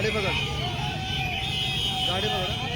गाडी बघा. गाडी बघा.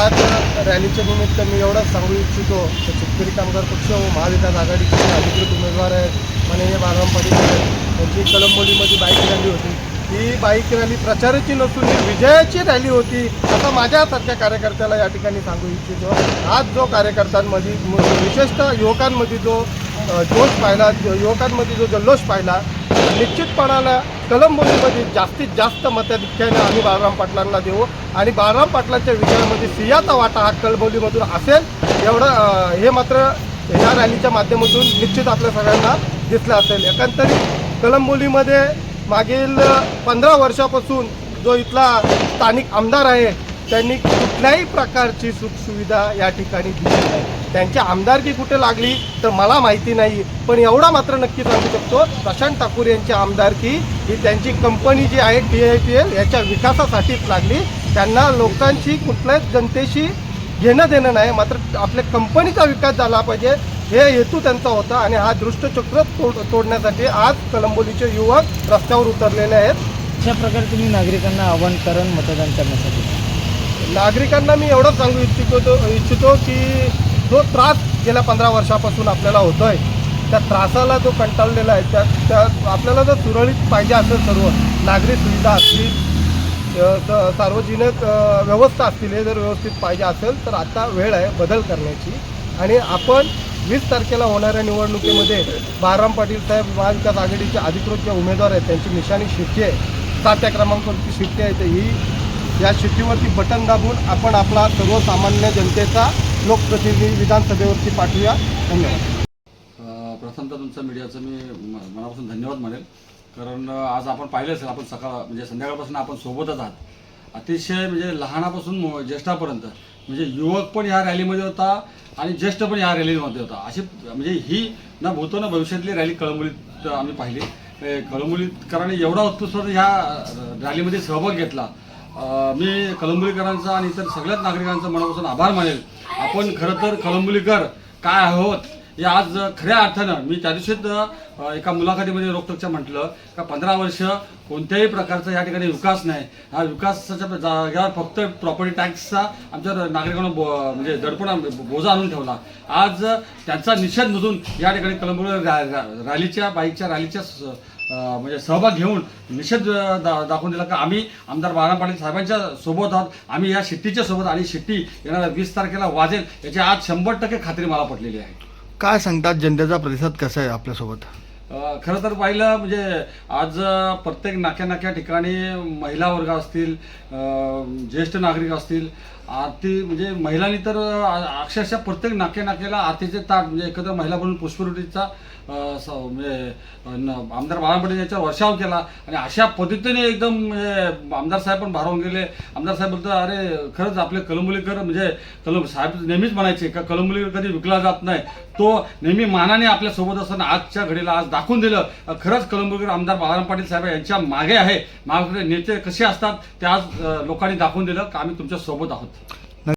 आज रॅलीच्या निमित्त मी एवढंच सांगू इच्छितो की शेतकरी कामगार पक्ष व महाविकास आघाडीचे अधिकृत उमेदवार आहेत माननीय बाळराम पाटील त्यांची कलंबोलीमध्ये बाईक रॅली होती. ही बाईक रॅली प्रचाराची नसून ही विजयाची रॅली होती असं माझ्यासारख्या कार्यकर्त्याला या ठिकाणी सांगू इच्छितो. आज जो कार्यकर्त्यांमध्ये विशेषतः युवकांमध्ये जो जोश पाहिला युवकांमध्ये जो जल्लोष पाहिला निश्चितपणानं कलंबोलीमध्ये जास्तीत जास्त मताधिक्याने आम्ही बाळराम पाटलांना देऊ. आणि बाळराम पाटलांच्या विजयामध्ये सियाचा वाटा हा कलबोलीमधून असेल एवढं हे मात्र या रॅलीच्या माध्यमातून निश्चित आपल्या सगळ्यांना दिसलं असेल. एकंदरीत कलंबोलीमध्ये मागील पंधरा वर्षापासून जो इथला स्थानिक आमदार आहे त्यांनी कुठल्याही प्रकारची सुखसुविधा या ठिकाणी दिली नाही. त्यांची आमदारकी कुठे लागली तर मला माहिती नाही. पण एवढा मात्र नक्की सांगू शकतो प्रशांत ठाकूर यांची आमदारकी ही त्यांची कंपनी जी आहे टी आय पी एल याच्या विकासासाठीच लागली. त्यांना लोकांची कुठल्याच जनतेशी घेणं देणं नाही मात्र आपल्या कंपनीचा विकास झाला पाहिजे हे हेतू त्यांचा होता आणि हा दृष्टचक्र तोड तोडण्यासाठी आज कलंबोलीचे युवक रस्त्यावर उतरलेले आहेत. अशा प्रकारे तुम्ही नागरिकांना आव्हान करण मतदान करण्यासाठी. नागरिकांना मी एवढंच सांगू इच्छितो इच्छितो की जो त्रास गेल्या पंधरा वर्षापासून आपल्याला होतो आहे त्या त्रासाला जो कंटाळलेला आहे त्या त्या आपल्याला जर सुरळीत पाहिजे असेल सर्व नागरी सुविधा असतील स- सार्वजनिक व्यवस्था असतील हे जर व्यवस्थित पाहिजे असेल तर आता वेळ आहे बदल करण्याची. आणि आपण वीस तारखेला होणाऱ्या निवडणुकीमध्ये बाळराम पाटील साहेब महाविकास आघाडीचे अधिकृत जे उमेदवार आहेत त्यांची निशाणी शिट्टी आहे. सातव्या क्रमांकावरची शिट्टी आहे तर ही या शिट्टीवरती बटन दाबून आपण आपला सर्वसामान्य जनतेचा लोकप्रतिनिधी विधानसभेवरती पाठवूया. धन्यवाद. प्रथमतः तुमचं मीडियाचं मी म- मनापासून धन्यवाद म्हणेल कारण आज आपण पाहिलं असेल आपण सकाळ म्हणजे संध्याकाळपासून आपण सोबतच आहात. अतिशय म्हणजे लहानापासून ज्येष्ठापर्यंत म्हणजे युवक पण या रॅलीमध्ये होता आणि ज्येष्ठ पण या रॅलीमध्ये होता. अशी म्हणजे ही ना भूतो ना भविष्यातली रॅली कळमुलीत आम्ही पाहिली. कळमुलीत कारण एवढा उत्कृष्ट ह्या रॅलीमध्ये सहभाग घेतला. मी कलंबुलीकरांचा आणि इतर सगळ्याच नागरिकांचा मनापासून आभार मानेल. आपण खरं तर कलंबुलीकर काय आहोत हे आज खऱ्या अर्थानं मी त्या दिवशीच एका मुलाखतीमध्ये रोखटोकच्या म्हटलं का पंधरा वर्ष कोणत्याही प्रकारचा या ठिकाणी विकास नाही. हा विकासाच्या जाग्यावर फक्त प्रॉपर्टी टॅक्सचा आमच्या नागरिकांना बो म्हणजे दडपणा बोजा आणून ठेवला. आज त्यांचा निषेध नसून या ठिकाणी कलंबोली रॅलीच्या बाईकच्या रॅलीच्या म्हणजे सहभाग घेऊन निषेध दा दाखवून दिला. का आम्ही आमदार बाळा पाटील साहेबांच्या सोबत आहोत. आम्ही या शिट्टीच्या सोबत आणि शिट्टी येणाऱ्या वीस तारखेला वाजेल याची आज शंभर टक्के खात्री मला पटलेली आहे. काय सांगतात जनतेचा प्रतिसाद कसा आहे आपल्यासोबत? खरं तर पाहिलं म्हणजे आज प्रत्येक नाक्या नाक्या ठिकाणी महिला वर्ग असतील ज्येष्ठ नागरिक असतील आरती म्हणजे महिलांनी तर अक्षरशः प्रत्येक नाक्या नाक्याला आरतीचे ताट म्हणजे एकत्र महिला म्हणून पुष्पवृत्तीचा स- म्हणजे न- आमदार बाळा पाटील याच्यावर वर्षाव केला. आणि अशा पद्धतीने एकदम म्हणजे आमदार साहेब पण भारावून गेले. आमदार साहेब बोलतो अरे खरंच आपले कलंबुलीकर म्हणजे कलम साहेब नेहमीच म्हणायचे का कलंबुलीकर कधी विकला जात नाही. तो नेहमी मानाने आपल्यासोबत असताना आजच्या घडीला आज दाखवून दिलं. खरंच कलंबुलीकर आमदार बाळाराम पाटील साहेब यांच्या मागे आहे. मागे नेते कसे असतात ते आज लोकांनी दाखवून दिलं का आम्ही तुमच्यासोबत आहोत.